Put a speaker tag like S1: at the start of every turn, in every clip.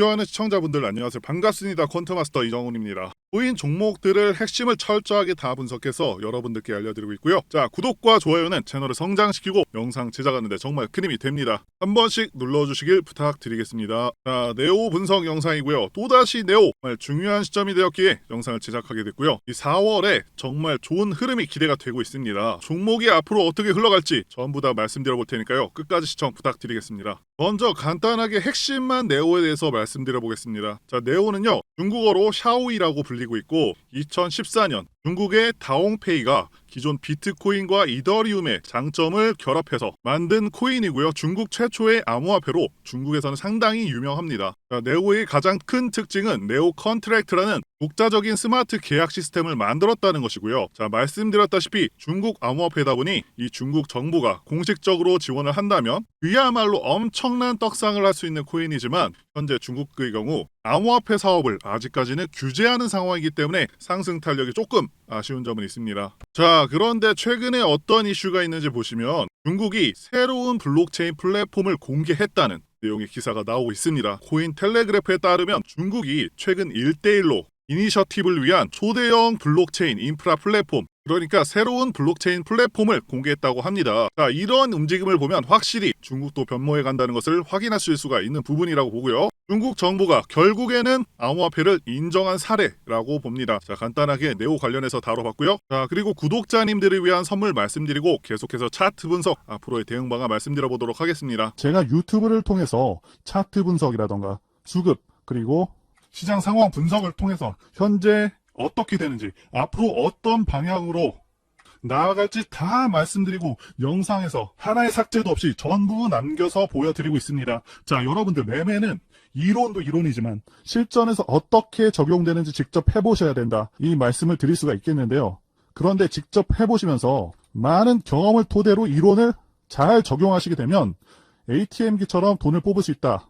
S1: 존경하는 시청자분들 안녕하세요. 반갑습니다. 퀀트마스터 이정훈입니다. 보인 종목들을 핵심을 철저하게 다 분석해서 여러분들께 알려드리고 있고요. 자, 구독과 좋아요는 채널을 성장시키고 영상 제작하는데 정말 큰 힘이 됩니다. 한 번씩 눌러주시길 부탁드리겠습니다. 자, 네오 분석 영상이고요. 또다시 네오 정말 중요한 시점이 되었기에 영상을 제작하게 됐고요. 이 4월에 정말 좋은 흐름이 기대가 되고 있습니다. 종목이 앞으로 어떻게 흘러갈지 전부 다 말씀드려 볼 테니까요. 끝까지 시청 부탁드리겠습니다. 먼저 간단하게 핵심만 네오에 대해서 말씀 드려 보겠습니다. 자, 네오는요. 중국어로 샤오이라고 불리고 있고 2014년 중국의 다옹페이가 기존 비트코인과 이더리움의 장점을 결합해서 만든 코인이고요. 중국 최초의 암호화폐로 중국에서는 상당히 유명합니다. 자, 네오의 가장 큰 특징은 네오 컨트랙트라는 독자적인 스마트 계약 시스템을 만들었다는 것이고요. 자, 말씀드렸다시피 중국 암호화폐다 보니 이 중국 정부가 공식적으로 지원을 한다면 그야말로 엄청난 떡상을 할 수 있는 코인이지만 현재 중국의 경우 암호화폐 사업을 아직까지는 규제하는 상황이기 때문에 상승 탄력이 조금 아쉬운 점은 있습니다. 자, 그런데 최근에 어떤 이슈가 있는지 보시면 중국이 새로운 블록체인 플랫폼을 공개했다는 내용의 기사가 나오고 있습니다. 코인 텔레그래프에 따르면 중국이 최근 1대1로 이니셔티브를 위한 초대형 블록체인 인프라 플랫폼 그러니까 새로운 블록체인 플랫폼을 공개했다고 합니다. 자, 이런 움직임을 보면 확실히 중국도 변모해 간다는 것을 확인하실 수가 있는 부분이라고 보고요. 중국 정부가 결국에는 암호화폐를 인정한 사례라고 봅니다. 자, 간단하게 네오 관련해서 다뤄봤고요. 자, 그리고 구독자님들을 위한 선물 말씀드리고 계속해서 차트 분석 앞으로의 대응 방안 말씀드려 보도록 하겠습니다.
S2: 제가 유튜브를 통해서 차트 분석이라던가 수급 그리고 시장 상황 분석을 통해서 현재 어떻게 되는지 앞으로 어떤 방향으로 나아갈지 다 말씀드리고 영상에서 하나의 삭제도 없이 전부 남겨서 보여드리고 있습니다. 자, 여러분들 매매는 이론도 이론이지만 실전에서 어떻게 적용되는지 직접 해보셔야 된다. 이 말씀을 드릴 수가 있겠는데요. 그런데 직접 해보시면서 많은 경험을 토대로 이론을 잘 적용하시게 되면 ATM기처럼 돈을 뽑을 수 있다.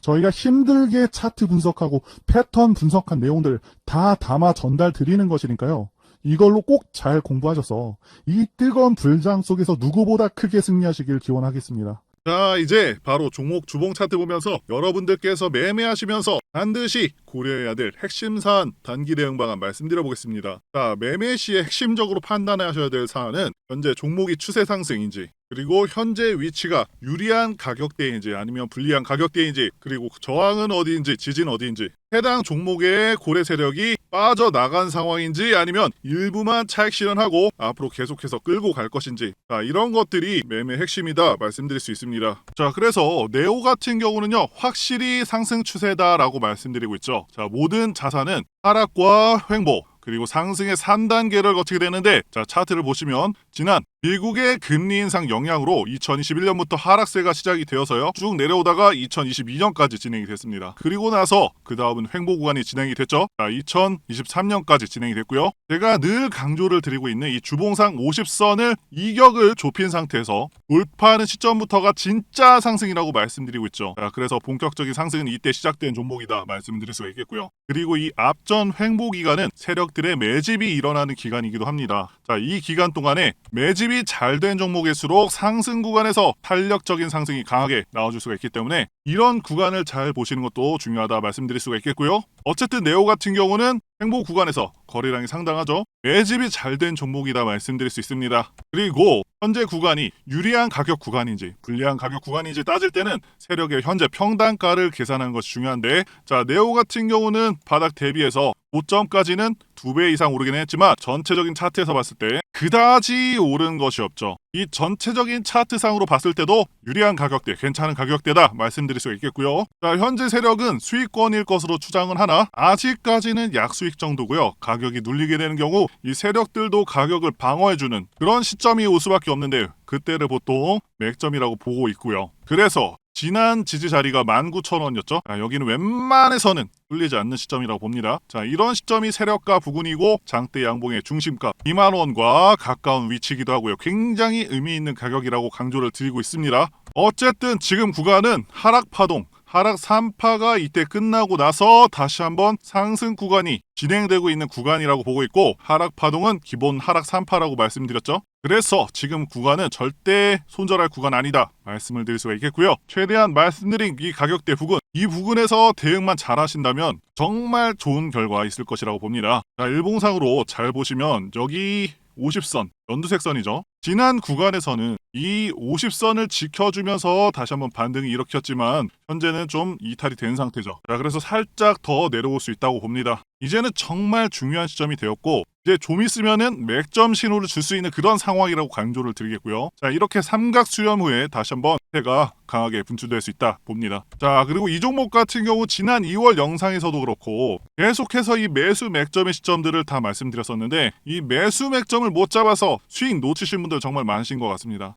S2: 저희가 힘들게 차트 분석하고 패턴 분석한 내용들 다 담아 전달 드리는 것이니까요. 이걸로 꼭 잘 공부하셔서 이 뜨거운 불장 속에서 누구보다 크게 승리하시길 기원하겠습니다.
S1: 자, 이제 바로 종목 주봉 차트 보면서 여러분들께서 매매하시면서 반드시 고려해야 될 핵심 사안 단기 대응 방안 말씀드려 보겠습니다. 자, 매매 시에 핵심적으로 판단하셔야 될 사안은 현재 종목이 추세 상승인지 그리고 현재 위치가 유리한 가격대인지 아니면 불리한 가격대인지 그리고 저항은 어디인지 지진 어디인지 해당 종목의 고래 세력이 빠져나간 상황인지 아니면 일부만 차익 실현하고 앞으로 계속해서 끌고 갈 것인지 자, 이런 것들이 매매 핵심이다 말씀드릴 수 있습니다. 자 그래서 네오 같은 경우는요 확실히 상승 추세다라고 말씀드리고 있죠. 자 모든 자산은 하락과 횡보 그리고 상승의 3단계를 거치게 되는데 자 차트를 보시면 지난 미국의 금리 인상 영향으로 2021년부터 하락세가 시작이 되어서요 쭉 내려오다가 2022년까지 진행이 됐습니다. 그리고 나서 그 다음은 횡보 구간이 진행이 됐죠. 자 2023년까지 진행이 됐고요. 제가 늘 강조를 드리고 있는 이 주봉상 50선을 이격을 좁힌 상태에서 돌파하는 시점부터가 진짜 상승이라고 말씀드리고 있죠. 자, 그래서 본격적인 상승은 이때 시작된 종목이다 말씀드릴 수가 있겠고요. 그리고 이 앞전 횡보 기간은 세력들의 매집이 일어나는 기간이기도 합니다. 자, 이 기간 동안에 매집 이 잘 된 종목일수록 상승 구간에서 탄력적인 상승이 강하게 나와줄 수가 있기 때문에 이런 구간을 잘 보시는 것도 중요하다 말씀드릴 수가 있겠고요. 어쨌든 네오 같은 경우는 횡보 구간에서 거래량이 상당하죠. 매집이 잘 된 종목이다 말씀드릴 수 있습니다. 그리고 현재 구간이 유리한 가격 구간인지 불리한 가격 구간인지 따질 때는 세력의 현재 평단가를 계산하는 것이 중요한데 자 네오 같은 경우는 바닥 대비해서 고점까지는 두배 이상 오르긴 했지만 전체적인 차트에서 봤을 때 그다지 오른 것이 없죠. 이 전체적인 차트상으로 봤을 때도 유리한 가격대, 괜찮은 가격대다 말씀드릴 수 있겠고요. 자, 현재 세력은 수익권일 것으로 추정은 하나 아직까지는 약수익 정도고요. 가격이 눌리게 되는 경우 이 세력들도 가격을 방어해주는 그런 시점이 올 수밖에 없는데 그때를 보통 맥점이라고 보고 있고요. 그래서 지난 지지 자리가 19,000원이었죠. 여기는 웬만해서는 뚫리지 않는 시점이라고 봅니다. 자, 이런 시점이 세력가 부근이고 장대 양봉의 중심가 2만 원과 가까운 위치이기도 하고요. 굉장히 의미 있는 가격이라고 강조를 드리고 있습니다. 어쨌든 지금 구간은 하락 파동 하락 3파가 이때 끝나고 나서 다시 한번 상승 구간이 진행되고 있는 구간이라고 보고 있고 하락 파동은 기본 하락 3파라고 말씀드렸죠. 그래서 지금 구간은 절대 손절할 구간 아니다 말씀을 드릴 수가 있겠고요. 최대한 말씀드린 이 가격대 부근 이 부근에서 대응만 잘 하신다면 정말 좋은 결과 있을 것이라고 봅니다. 자, 일봉상으로 잘 보시면 여기 50선 연두색 선이죠. 지난 구간에서는 이 50선을 지켜주면서 다시 한번 반등이 일으켰지만 현재는 좀 이탈이 된 상태죠. 자, 그래서 살짝 더 내려올 수 있다고 봅니다. 이제는 정말 중요한 시점이 되었고 이제 좀 있으면은 맥점 신호를 줄 수 있는 그런 상황이라고 강조를 드리겠고요. 자, 이렇게 삼각 수렴 후에 다시 한번 해가 강하게 분출될 수 있다 봅니다. 자, 그리고 이 종목 같은 경우 지난 2월 영상에서도 그렇고 계속해서 이 매수 맥점의 시점들을 다 말씀드렸었는데 이 매수 맥점을 못 잡아서 수익 놓치신 분들 정말 많으신 것 같습니다.